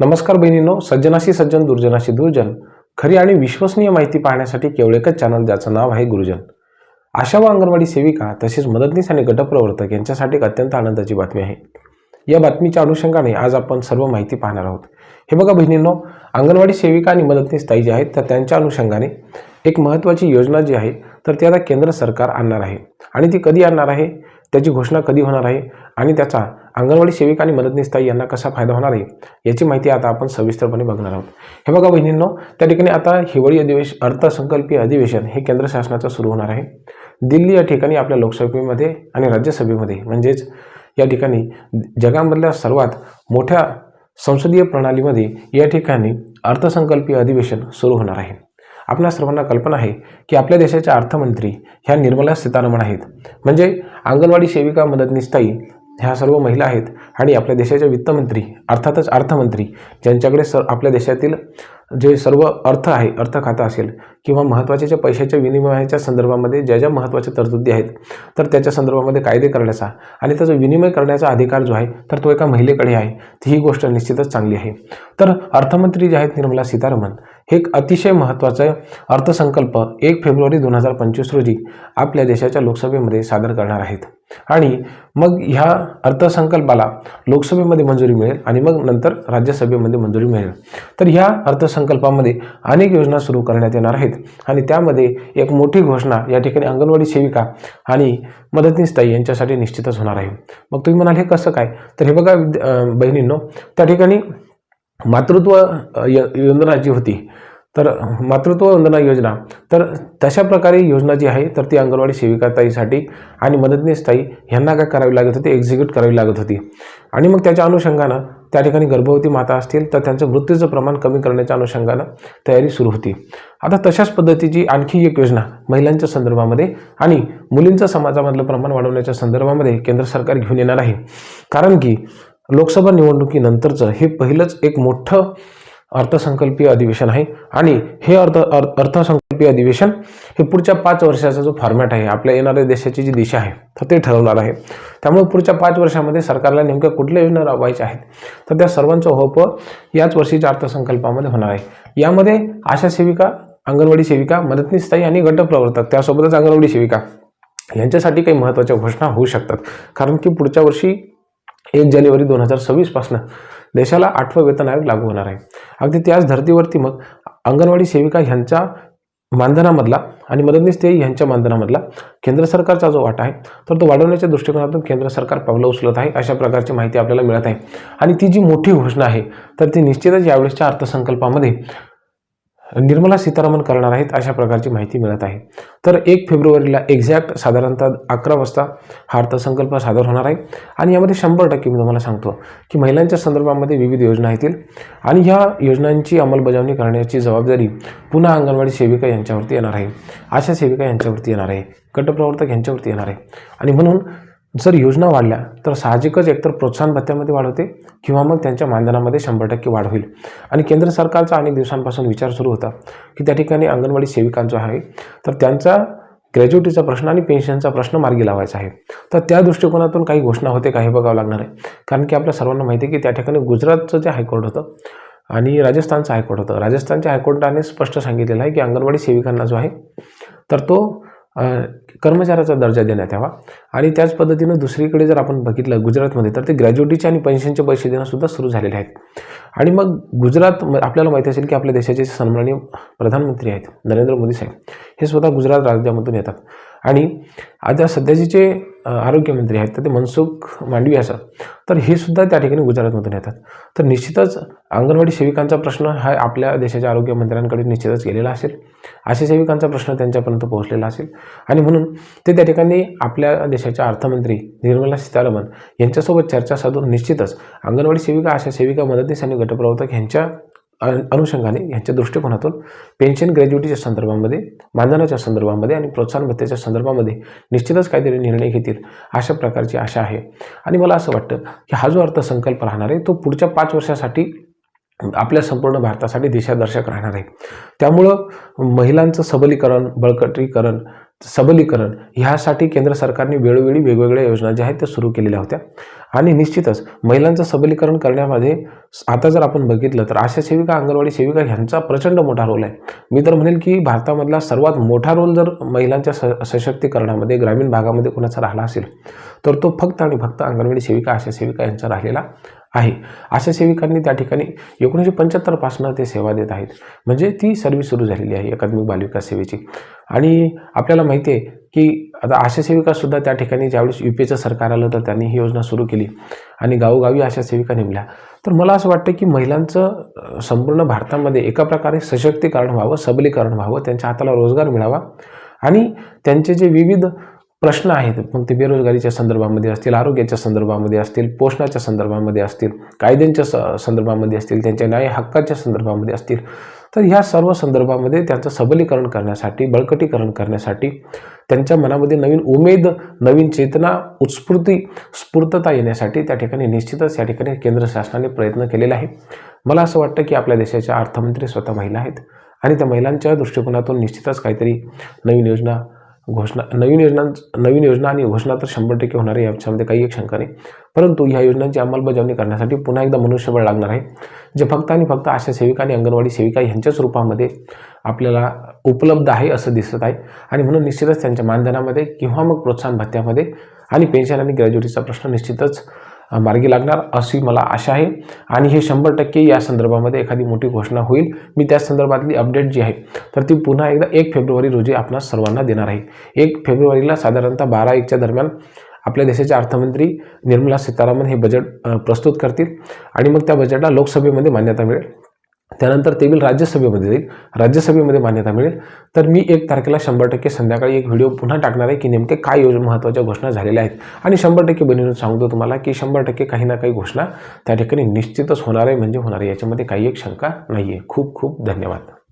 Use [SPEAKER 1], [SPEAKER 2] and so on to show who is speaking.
[SPEAKER 1] नमस्कार बहिणींनो सज्जनाशी सज्जन दुर्जनाशी दुर्जन. खरी आणि विश्वसनीय माहिती पाहण्यासाठी केवळ एकच चॅनल ज्याचं नाव आहे गुरुजन. आशा व अंगणवाडी सेविका तसेच मदतनीस आणि गटप्रवर्तक यांच्यासाठी एक अत्यंत आनंदाची बातमी आहे. या बातमीच्या अनुषंगाने आज आपण सर्व माहिती पाहणार आहोत. हे बघा बहिणींनो अंगणवाडी सेविका आणि मदतनीस ताई जे आहेत तर त्यांच्या अनुषंगाने एक महत्त्वाची योजना जी आहे तर ती आता केंद्र सरकार आणणार आहे. आणि ती कधी आणणार आहे? त्याची घोषणा कधी होणार आहे आणि त्याचा अंगणवाडी सेविका आणि मदतनीस ताई यांना कसा फायदा होणार आहे याची माहिती आता आपण सविस्तरपणे बघणार आहोत. हे बघा बहिणींनो त्या ठिकाणी आता हिवाळी अधिवेश अर्थसंकल्पीय अधिवेशन हे केंद्र शासनाचं सुरू होणार आहे. दिल्ली या ठिकाणी आपल्या लोकसभेमध्ये आणि राज्यसभेमध्ये म्हणजेच या ठिकाणी जगामधल्या सर्वात मोठ्या संसदीय प्रणालीमध्ये या ठिकाणी अर्थसंकल्पीय अधिवेशन सुरू होणार आहे. आपल्या सर्वांना कल्पना आहे की आपल्या देशाच्या अर्थमंत्री ह्या निर्मला सीतारामन आहेत. म्हणजे अंगणवाडी सेविका मदतनीसताई ह्या सर्व महिला आहेत आणि आपल्या देशाच्या वित्तमंत्री अर्थातच अर्थमंत्री ज्यांच्याकडे सर आपल्या देशातील जे सर्व अर्थ आहे अर्थ खातं असेल किंवा महत्त्वाच्या ज्या पैशाच्या विनिमयाच्या संदर्भामध्ये ज्या ज्या महत्त्वाच्या तरतुदी आहेत तर त्याच्या संदर्भामध्ये कायदे करण्याचा आणि त्याचा विनिमय करण्याचा अधिकार जो आहे तर तो एका महिलेकडे आहे. ती ही गोष्ट निश्चितच चांगली आहे. तर अर्थमंत्री जे आहेत निर्मला सीतारामन हे एक अतिशय महत्त्वाचं अर्थसंकल्प एक फेब्रुवारी दोन हजार पंचवीस रोजी आपल्या देशाच्या लोकसभेमध्ये सादर करणार आहेत. आणि मग ह्या अर्थसंकल्पाला लोकसभेमध्ये मंजुरी मिळेल आणि मग नंतर राज्यसभेमध्ये मंजुरी मिळेल. तर ह्या अर्थसंकल्पामध्ये अनेक योजना सुरू करण्यात येणार आहेत आणि त्यामध्ये एक मोठी घोषणा या ठिकाणी अंगणवाडी सेविका आणि मदतनीसताई यांच्यासाठी निश्चितच होणार आहे. मग तुम्ही म्हणाल हे कसं काय? तर हे बघा बहिणींनो त्या ठिकाणी मातृत्व य- योजना जी होती. तर मातृत्व वंदना योजना. तर तशा प्रकारे योजना जी आहे तर ती अंगणवाडी सेविकाताईसाठी आणि मदतनीस ताई ह्यांना काय करावी लागत होती? एक्झिक्यूट करावी लागत होती. आणि मग त्याच्या अनुषंगानं त्या ठिकाणी गर्भवती माता असतील तर त्यांचं मृत्यूचं प्रमाण कमी करण्याच्या अनुषंगानं तयारी सुरू होती. आता तशाच पद्धतीची आणखी एक योजना महिलांच्या संदर्भामध्ये आणि मुलींचं समाजामधलं प्रमाण वाढवण्याच्या संदर्भामध्ये केंद्र सरकार घेऊन येणार आहे. कारण की लोकसभा निवडणुकीनंतरचं हे पहिलंच एक मोठं अर्थसंकल्पीय अधिवेशन आहे. आणि हे अर्थ अर्- अर्थसंकल्पीय अधिवेशन हे पुढच्या पाच वर्षाचा जो फॉर्मॅट आहे आपल्या येणाऱ्या देशाची जी दिशा आहे तर ते ठरवणार आहे. त्यामुळे पुढच्या पाच वर्षामध्ये सरकारला नेमक्या कुठल्या योजना राबवायच्या आहेत तर त्या सर्वांचा होप याच वर्षीच्या अर्थसंकल्पामध्ये होणार आहे. यामध्ये आशा सेविका अंगणवाडी सेविका मदतनीस आणि गटप्रवर्तक त्यासोबतच अंगणवाडी सेविका यांच्यासाठी काही महत्त्वाच्या घोषणा होऊ शकतात. कारण की पुढच्या वर्षी एक जानेवारी दोन हजार सव्वीसपासनं देशाला आठवं वेतन आयोग लागू होणार आहे. अगदी त्याच धर्तीवरती मग अंगणवाडी सेविका ह्यांच्या मानधनामधला आणि मदतनीस ते ह्यांच्या मानधनामधला केंद्र सरकारचा जो वाटा आहे तर तो वाढवण्याच्या दृष्टिकोनातून केंद्र सरकार पावलं उचलत आहे अशा प्रकारची माहिती आपल्याला मिळत आहे. आणि ती जी मोठी घोषणा आहे तर ती निश्चितच यावेळेसच्या अर्थसंकल्पामध्ये निर्मला सीतारामन करणार आहेत अशा प्रकारची माहिती मिळत आहे. तर एक फेब्रुवारीला एक्झॅक्ट साधारणतः अकरा वाजता हा अर्थसंकल्प सादर होणार आहे. आणि यामध्ये शंभर टक्के मी तुम्हाला सांगतो की महिलांच्या संदर्भामध्ये विविध योजना येतील. आणि ह्या योजनांची अंमलबजावणी करण्याची जबाबदारी पुन्हा अंगणवाडी सेविका यांच्यावरती येणार आहे. आशा सेविका यांच्यावरती येणार आहे. गटप्रवर्तक यांच्यावरती येणार आहे. आणि म्हणून जर योजना वाढल्या तर साहजिकच एकतर प्रोत्साहन भत्त्यामध्ये वाढ होते किंवा मग त्यांच्या मानधनामध्ये शंभर टक्के वाढ होईल. आणि केंद्र सरकारचा अनेक दिवसांपासून विचार सुरू होता की त्या ठिकाणी अंगणवाडी सेविकांचा आहे तर त्यांचा ग्रॅज्युटीचा प्रश्न आणि पेन्शनचा प्रश्न मार्गी लावायचा आहे. तर त्या दृष्टिकोनातून काही घोषणा होते काही बघावं लागणार आहे. कारण की आपल्या सर्वांना माहिती आहे की त्या ठिकाणी गुजरातचं जे हायकोर्ट होतं आणि राजस्थानचं हायकोर्ट होतं. राजस्थानच्या हायकोर्टाने स्पष्ट सांगितलेलं आहे की अंगणवाडी सेविकांना जो आहे तर तो कर्मचाऱ्याचा दर्जा देण्यात यावा. आणि त्याच पद्धतीनं दुसरीकडे जर आपण बघितलं गुजरातमध्ये तर ते ग्रॅज्युएटीचे आणि पेन्शनचे पैसे देणं सुद्धा सुरू झालेले आहेत. आणि मग गुजरात म- आपल्याला माहिती असेल की आपल्या देशाचे सन्माननीय प्रधानमंत्री आहेत नरेंद्र मोदी साहेब हे स्वतः गुजरात राज्यामधून येतात. आणि आता सध्याचे जे आरोग्यमंत्री आहेत तर ते मनसुख मांडवी असं. तर हे सुद्धा त्या ठिकाणी गुजरातमधून येतात. तर निश्चितच अंगणवाडी सेविकांचा प्रश्न हा आपल्या देशाच्या आरोग्यमंत्र्यांकडे निश्चितच गेलेला असेल. आशा सेविकांचा प्रश्न त्यांच्यापर्यंत पोहोचलेला असेल. आणि म्हणून ते त्या ठिकाणी आपल्या देशाच्या अर्थमंत्री निर्मला सीतारामन यांच्यासोबत चर्चा साधून निश्चितच अंगणवाडी सेविका आशा सेविका मदतनीस आणि गटप्रवर्तक यांच्या अनुषंगाने यांच्या दृष्टिकोनातून पेन्शन ग्रॅज्युटीच्या संदर्भामध्ये मानधनाच्या संदर्भामध्ये आणि प्रोत्साहन भत्त्याच्या संदर्भामध्ये निश्चितच काहीतरी निर्णय घेतील अशा प्रकारची आशा आहे. आणि मला असं वाटतं की हा जो अर्थसंकल्प राहणार आहे तो पुढच्या पाच वर्षासाठी आपल्या संपूर्ण भारतासाठी दिशादर्शक राहणार आहे. त्यामुळं महिलांचं सबलीकरण बळकटीकरण सबलीकरण ह्यासाठी केंद्र सरकारने वेळोवेळी वेगवेगळ्या योजना ज्या आहेत त्या सुरू केलेल्या होत्या. आणि निश्चितच महिलांचं सबलीकरण करण्यामध्ये आता जर आपण बघितलं तर आशा सेविका अंगणवाडी सेविका ह्यांचा प्रचंड मोठा रोल आहे. मी तर म्हणेल की भारतामधला सर्वात मोठा रोल जर महिलांच्या स सशक्तीकरणामध्ये ग्रामीण भागामध्ये कोणाचा राहिला असेल तर तो फक्त आणि फक्त अंगणवाडी सेविका आशा सेविका यांचा राहिलेला आहे. अशा सेविकांनी त्या ठिकाणी एकोणीसशे पंच्याहत्तरपासून ते सेवा देत आहेत. म्हणजे ती सर्व्हिस सुरू झालेली आहे एकात्मिक बालविकास सेवेची. आणि आपल्याला माहिती आहे की आता आशा सेविकासुद्धा त्या ठिकाणी ज्यावेळेस यू पी एचं सरकार आलं तर त्यांनी ही योजना सुरू केली आणि गावोगावी आशा सेविका नेमल्या. तर मला असं वाटतं की महिलांचं संपूर्ण भारतामध्ये एका प्रकारे सशक्तीकरण व्हावं सबलीकरण व्हावं त्यांच्या हाताला रोजगार मिळावा. आणि त्यांचे जे विविध प्रश्न आहेत. मग ते बेरोजगारीच्या संदर्भामध्ये असतील आरोग्याच्या संदर्भामध्ये असतील पोषणाच्या संदर्भामध्ये असतील कायद्यांच्या स संदर्भामध्ये असतील त्यांच्या न्याय हक्काच्या संदर्भामध्ये असतील तर ह्या सर्व संदर्भामध्ये त्यांचं सबलीकरण करण्यासाठी बळकटीकरण करण्यासाठी त्यांच्या मनामध्ये नवीन उमेद नवीन चेतना उत्स्फूर्ती स्फूर्तता येण्यासाठी त्या ठिकाणी निश्चितच या ठिकाणी केंद्र शासनाने प्रयत्न केलेला आहे. मला असं वाटतं की आपल्या देशाच्या अर्थमंत्री स्वतः महिला आहेत आणि त्या महिलांच्या दृष्टिकोनातून निश्चितच काहीतरी नवीन योजना घोषणा नवीन योजना नवीन योजना आणि घोषणा तर शंभर टक्के होणार आहे याच्यामध्ये काही एक शंका नाही. परंतु ह्या योजनांची अंमलबजावणी करण्यासाठी पुन्हा एकदा मनुष्यबळ लागणार आहे. जे फक्त आणि फक्त आशा सेविका आणि अंगणवाडी सेविका ह्यांच्याच रूपामध्ये आपल्याला उपलब्ध आहे असं दिसत आहे. आणि म्हणून निश्चितच त्यांच्या मानधनामध्ये किंवा मग प्रोत्साहन भत्त्यामध्ये आणि पेन्शन आणि ग्रॅज्युएटीचा प्रश्न निश्चितच मार्गी लागणार अशी मला आशा आहे. आणि हे शंभर टक्के या संदर्भामध्ये एखादी मोठी घोषणा होईल. मी त्या संदर्भातली अपडेट जी आहे तर ती पुन्हा एकदा एक फेब्रुवारी रोजी आपणास सर्वांना देणार आहे. एक फेब्रुवारीला साधारणतः बारा एकच्या दरम्यान आपल्या देशाचे अर्थमंत्री निर्मला सीतारामन हे बजेट प्रस्तुत करतील. आणि मग त्या बजेटला लोकसभेमध्ये मान्यता मिळेल. त्यानंतर ते बिल राज्यसभेमध्ये जाईल. राज्यसभेमध्ये मान्यता मिळेल. तर मी एक तारखेला शंभर टक्के संध्याकाळी एक व्हिडिओ पुन्हा टाकणार आहे की नेमके काय योजना महत्त्वाच्या घोषणा झालेल्या आहेत. आणि शंभर टक्के बनवून सांगतो तुम्हाला की शंभर टक्के काही ना काही घोषणा त्या ठिकाणी निश्चितच होणार आहे. म्हणजे होणार आहे. याच्यामध्ये काही एक शंका नाही आहे खूप खूप धन्यवाद.